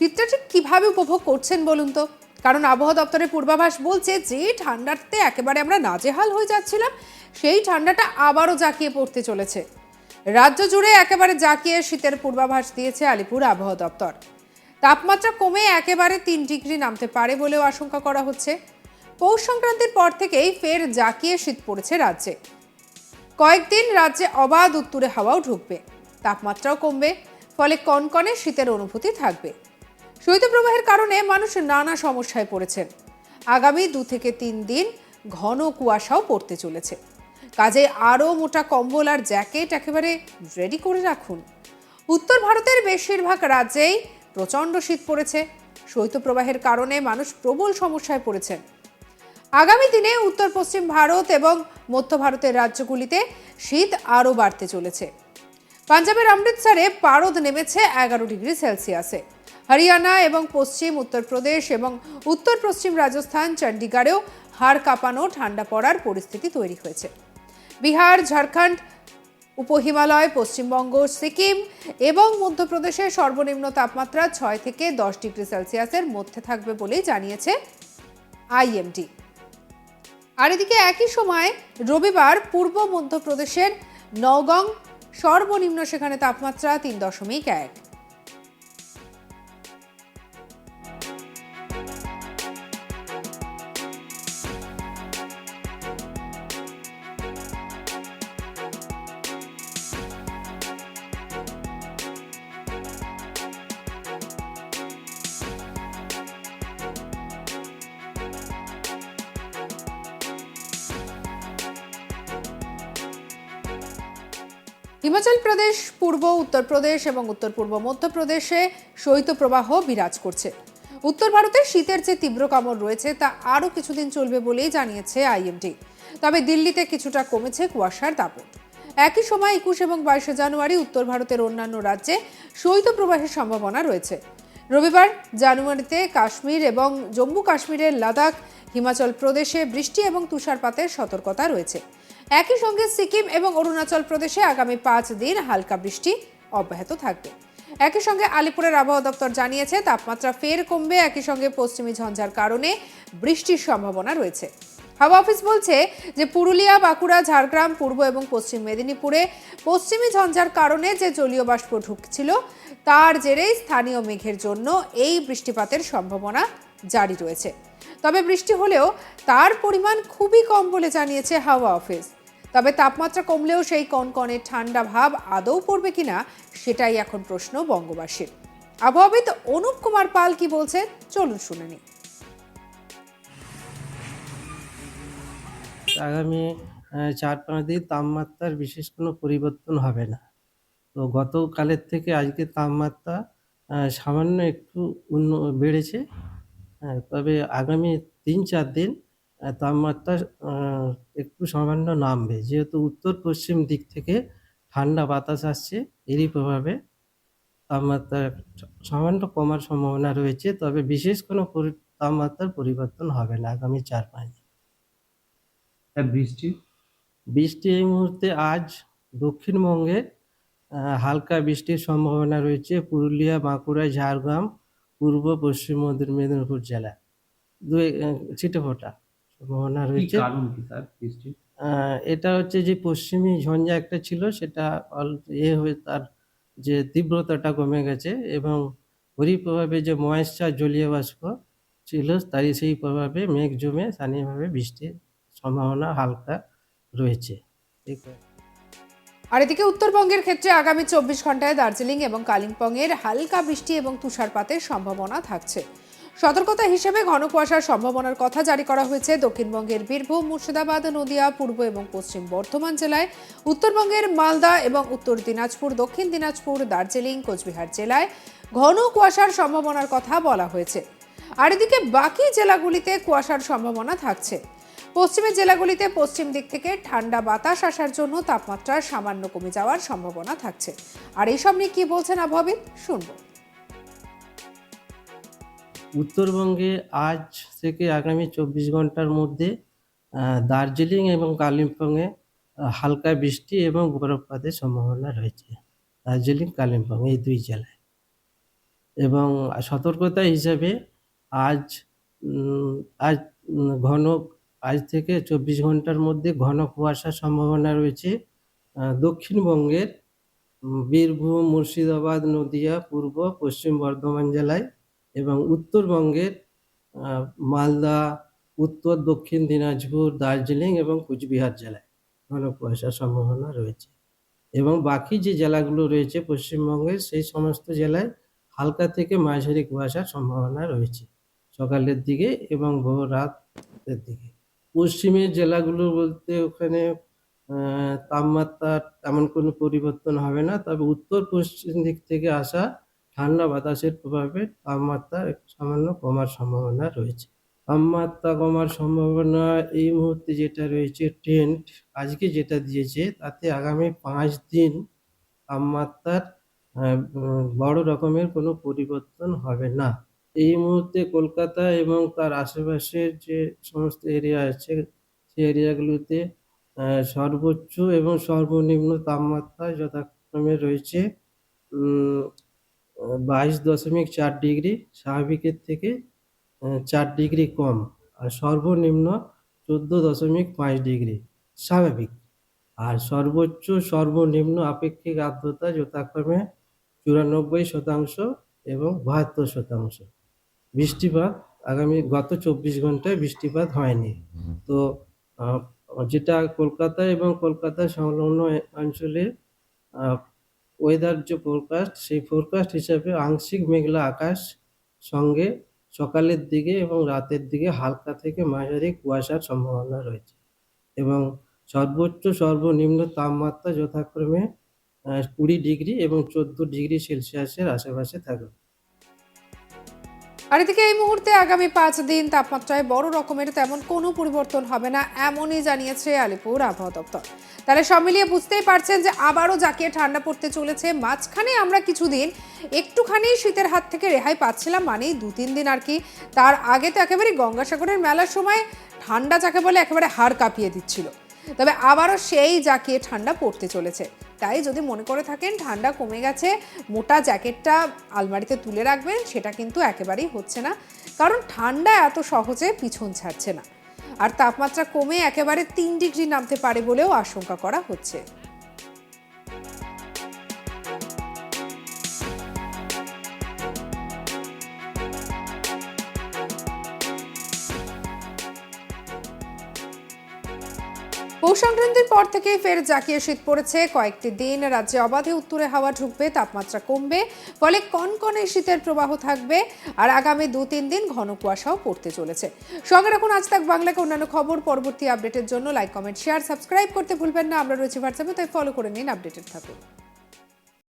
শীতটা ঠিক কীভাবে উপভোগ করছেন বলুন তো? কারণ আবহাওয়া দপ্তরের পূর্বাভাস বলছে যে, ঠান্ডাতে একেবারে আমরা নাজেহাল হয়ে যাচ্ছিলাম। সেই ঠান্ডাটা আবারও জাঁকিয়ে পড়তে চলেছে। রাজ্য জুড়ে একেবারে জাঁকিয়ে শীতের পূর্বাভাস দিয়েছে আলিপুর আবহাওয়া দপ্তর। তাপমাত্রা কমে একেবারে তিন ডিগ্রি নামতে পারে বলেও আশঙ্কা করা হচ্ছে। পৌষ সংক্রান্তির পর থেকেই ফের জাঁকিয়ে শীত পড়েছে রাজ্যে। কয়েকদিন রাজ্যে অবাধ উত্তুরে হাওয়াও ঢুকবে। তাপমাত্রাও কমবে, ফলে কনকনে শীতের অনুভূতি থাকবে। শৈত্যপ্রবাহের কারণে মানুষ নানা সমস্যায় পড়েছেন। আগামী দু থেকে তিন দিন ঘন কুয়াশাও পড়তে চলেছে। কাজে আরও মোটা কম্বল আর জ্যাকেট একেবারে রেডি করে রাখুন। উত্তর ভারতের বেশিরভাগ রাজ্যেই প্রচণ্ড শীত পড়েছে। শৈত্যপ্রবাহের কারণে মানুষ প্রবল সমস্যায় পড়েছেন। আগামী দিনে উত্তর পশ্চিম ভারত এবং মধ্য ভারতের রাজ্যগুলিতে শীত আরও বাড়তে চলেছে। পাঞ্জাবের অমৃতসরে পারদ নেমেছে এগারো ডিগ্রি সেলসিয়াসে। হরিয়ানা এবং পশ্চিম উত্তরপ্রদেশ এবং উত্তর পশ্চিম রাজস্থান, চণ্ডীগড়েও হাড় কাঁপানো, ঠান্ডা পড়ার পরিস্থিতি তৈরি হয়েছে। বিহার, ঝাড়খণ্ড, উপহিমালয়, পশ্চিমবঙ্গ, সিকিম এবং মধ্যপ্রদেশের সর্বনিম্ন তাপমাত্রা ছয় থেকে দশ ডিগ্রি সেলসিয়াসের মধ্যে থাকবে বলেই জানিয়েছে আইএমডি। আর এদিকে একই সময় রবিবার পূর্ব মধ্যপ্রদেশের নওগাং সর্বনিম্ন সেখানে তাপমাত্রা তিন দশমিক এক। হিমাচল প্রদেশ, পূর্ব উত্তরপ্রদেশ এবং উত্তর পূর্ব মধ্যপ্রদেশে শৈত্যপ্রবাহ বিরাজ করছে। উত্তর ভারতে শীতের যে তীব্র কামড় রয়েছে তা আরও কিছুদিন চলবে বলেই জানিয়েছে আইএমডি তবে দিল্লিতে কিছুটা কমেছে কুয়াশার দাপট। একই সময় একুশ এবং বাইশে জানুয়ারি উত্তর ভারতের অন্যান্য রাজ্যে শৈত্যপ্রবাহের সম্ভাবনা রয়েছে। রবিবার জানুয়ারিতে কাশ্মীর এবং জম্মু কাশ্মীরের লাদাখ, হিমাচল প্রদেশে বৃষ্টি এবং তুষারপাতের সতর্কতা রয়েছে। একই সঙ্গে সিকিম এবং অরুণাচল প্রদেশে আগামী পাঁচ দিন হালকা বৃষ্টি অব্যাহত থাকবে। একই সঙ্গে আলিপুরের আবহাওয়া দপ্তর জানিয়েছে, তাপমাত্রা ফের কমবে। একই সঙ্গে পশ্চিমী ঝঞ্ঝার কারণে বৃষ্টির সম্ভাবনা রয়েছে। হাওয়া অফিস বলছে যে, পুরুলিয়া, বাঁকুড়া, ঝাড়গ্রাম, পূর্ব এবং পশ্চিম মেদিনীপুরে পশ্চিমী ঝঞ্ঝার কারণে যে জলীয় বাষ্প ঢুকছিল, তার জেরেই স্থানীয় মেঘের জন্য এই বৃষ্টিপাতের সম্ভাবনা জারি রয়েছে। তবে বৃষ্টি হলেও তার পরিমাণ খুবই কম বলে জানিয়েছে হাওয়া অফিস। তবে তাপমাত্রা কমলেও সেই কনকনে ঠান্ডা ভাব আদৌ পড়বে কিনা সেটাই এখন প্রশ্ন বঙ্গবাসীর। আবহাওয়াবিদ অনুপ কুমার পাল কি বলছে চলুন শুনে নিই। আগামী চার পাঁচ দিন তাপমাত্রার বিশেষ কোনো পরিবর্তন হবে না। তো গতকালের থেকে আজকে তাপমাত্রা সামান্য একটু উন্ন, বেড়েছে। তবে আগামী তিন চার দিন তাপমাত্রা একটু সামান্য নামবে। যেহেতু উত্তর পশ্চিম দিক থেকে ঠান্ডা বাতাস আসছে এরই প্রভাবে তাপমাত্রা সামান্য কমার সম্ভাবনা রয়েছে তবে বিশেষ কোনো তাপমাত্রার পরিবর্তন হবে না আগামী চার পাঁচ দিন। বৃষ্টি? বৃষ্টি এই মুহূর্তে আজ দক্ষিণবঙ্গে হালকা বৃষ্টির সম্ভাবনা রয়েছে পুরুলিয়া বাঁকুড়া ঝাড়গ্রাম পূর্ব পশ্চিম মেদিনীপুর জেলা দুই ছিটে ফোটা সম্ভাবনা রয়েছে। কারণ কি স্যার বৃষ্টি? এটা হচ্ছে যে পশ্চিমী ঝঞ্ঝা একটা ছিল সেটা এ হয়ে তার যে তীব্রতাটা কমে গেছে এবং ওরই প্রভাবে যে ময়েশ্চার জলীয় বাষ্প ছিল তারই সেই প্রভাবে মেঘ জমে স্থানীয়ভাবে বৃষ্টির সম্ভাবনা হালকা রয়েছে। ঠিক আছে আর এদিকে উত্তরবঙ্গের ক্ষেত্রে আগামী চব্বিশ ঘন্টায় দার্জিলিং এবং কালিম্পংয়ের হালকা বৃষ্টি এবং তুষারপাতের সম্ভাবনা থাকছে। সতর্কতা হিসেবে ঘন কুয়াশার সম্ভাবনার কথা জারি করা হয়েছে দক্ষিণবঙ্গের বীরভূম, মুর্শিদাবাদ, নদিয়া, পূর্ব এবং পশ্চিম বর্ধমান জেলায়, উত্তরবঙ্গের মালদা এবং উত্তর দিনাজপুর, দক্ষিণ দিনাজপুর, দার্জিলিং, কোচবিহার জেলায় ঘন কুয়াশার সম্ভাবনার কথা বলা হয়েছে। আর এদিকে বাকি জেলাগুলিতে কুয়াশার সম্ভাবনা থাকছে। পশ্চিমের জেলাগুলিতে পশ্চিম দিক থেকে ঠান্ডা বাতাস আসার জন্য তাপমাত্রা সামান্য কমে যাওয়ার সম্ভাবনা থাকছে। আর এইসব নিয়ে কি বলছেন আবহাওয়াবিদ? শুনব। উত্তরবঙ্গে আজ থেকে আগামী চব্বিশ ঘণ্টার মধ্যে দার্জিলিং এবং কালিম্পংয়ে হালকা বৃষ্টি এবং বরফপাতের সম্ভাবনা রয়েছে। দার্জিলিং, কালিম্পং এই দুই জেলায়। এবং সতর্কতা হিসাবে আজ আজ ঘন, আজ থেকে চব্বিশ ঘণ্টার মধ্যে ঘন কুয়াশার সম্ভাবনা রয়েছে। দক্ষিণবঙ্গের বীরভূম, মুর্শিদাবাদ, নদিয়া, পূর্ব, পশ্চিম বর্ধমান জেলায় এবং উত্তরবঙ্গের মালদা, উত্তর, দক্ষিণ দিনাজপুর, দার্জিলিং এবং কুচবিহার জেলায় ঘন কুয়াশার সম্ভাবনা রয়েছে। এবং বাকি যে জেলাগুলো রয়েছে পশ্চিমবঙ্গের সেই সমস্ত জেলায় হালকা থেকে মাঝারি কুয়াশার সম্ভাবনা রয়েছে সকালের দিকে এবং ভোর রাতের দিকে। পশ্চিমের জেলাগুলো বলতে ওখানে তাপমাত্রা তেমন কোনো পরিবর্তন হবে না, তবে উত্তর পশ্চিম দিক থেকে আসা ঠান্ডা বাতাসের প্রভাবে তাপমাত্রা সামান্য কমার সম্ভাবনা রয়েছে। তাপমাত্রা কমার সম্ভাবনা এই মুহূর্তে যেটা রয়েছে ট্রেন্ড আজকে যেটা দিয়েছে তাতে আগামী পাঁচ দিন তাপমাত্রার বড় রকমের কোনো পরিবর্তন হবে না। এই মুহূর্তে কলকাতা এবং তার আশেপাশের যে সমস্ত এরিয়া আছে, সেই এরিয়াগুলোতে সর্বোচ্চ এবং সর্বনিম্ন তাপমাত্রা যথাক্রমে রয়েছে বাইশ দশমিক চার ডিগ্রি স্বাভাবিকের থেকে চার ডিগ্রি কম আর সর্বনিম্ন চোদ্দ দশমিক পাঁচ ডিগ্রি স্বাভাবিক। আর সর্বোচ্চ সর্বনিম্ন আপেক্ষিক আর্দ্রতা যথাক্রমে চুরানব্বই শতাংশ এবং বাহাত্তর শতাংশ। বৃষ্টিপাত আগামী গত চব্বিশ ঘন্টায় বৃষ্টিপাত হয়নি। তো যেটা কলকাতা এবং কলকাতা সংলগ্ন অঞ্চলে ওয়েদার যে ফোরকাস্ট সেই ফোরকাস্ট হিসাবে আংশিক মেঘলা আকাশ সঙ্গে সকালের দিকে এবং রাতের দিকে হালকা থেকে মাঝারি কুয়াশার সম্ভাবনা রয়েছে। এবং সর্বোচ্চ সর্বনিম্ন তাপমাত্রা যথাক্রমে কুড়ি ডিগ্রি এবং চোদ্দ ডিগ্রি সেলসিয়াসের আশেপাশে থাকবে। আর এদিকে এই মুহূর্তে আগামী পাঁচ দিন তাপমাত্রায় বড় রকমের তেমন কোনো পরিবর্তন হবে না, এমনই জানিয়েছে আলিপুর আবহাওয়া দপ্তর। তাহলে সব মিলিয়ে বুঝতেই পারছেন যে আবারও জাকিয়ে ঠান্ডা পড়তে চলেছে, মাঝখানে আমরা কিছুদিন একটুখানি শীতের হাত থেকে রেহাই পাচ্ছিলাম, মানেই দু তিন দিন আর কি। তার আগে তো একেবারে গঙ্গাসাগরের মেলার সময় ঠান্ডা যাকে বলে একেবারে হাড় কাঁপিয়ে দিচ্ছিল। তবে আবারও সেই জাকিয়ে ঠান্ডা পড়তে চলেছে। তাই যদি মনে করে থাকেন ঠান্ডা কমে গেছে, মোটা জ্যাকেটটা আলমারিতে তুলে রাখবেন, সেটা কিন্তু একেবারেই হচ্ছে না। কারণ ঠান্ডা এত সহজে পিছন ছাড়ছে না। আর তাপমাত্রা কমে একেবারে তিন ডিগ্রি নামতে পারে বলেও আশঙ্কা করা হচ্ছে। পৌষ সংক্রান্তির পর থেকে ফের জাকিয়ে শীত পড়েছে। কয়েকটি দিন রাজ্যে অবাধে উত্তরে হাওয়া ঢুকবে, তাপমাত্রা কমবে, ফলে কনকনে শীতের প্রবাহ থাকবে আর আগামী দু তিন দিন ঘন কুয়াশাও পড়তে চলেছে। সঙ্গে রাখুন আজ তাক বাংলাকে অন্যান্য খবর, পরবর্তী আপডেটের জন্য লাইক কমেন্ট শেয়ার সাবস্ক্রাইব করতে ভুলবেন না। আমরা রয়েছি হোয়াটসঅ্যাপে তাই ফলো করে নিন আপডেটেড থাকুন।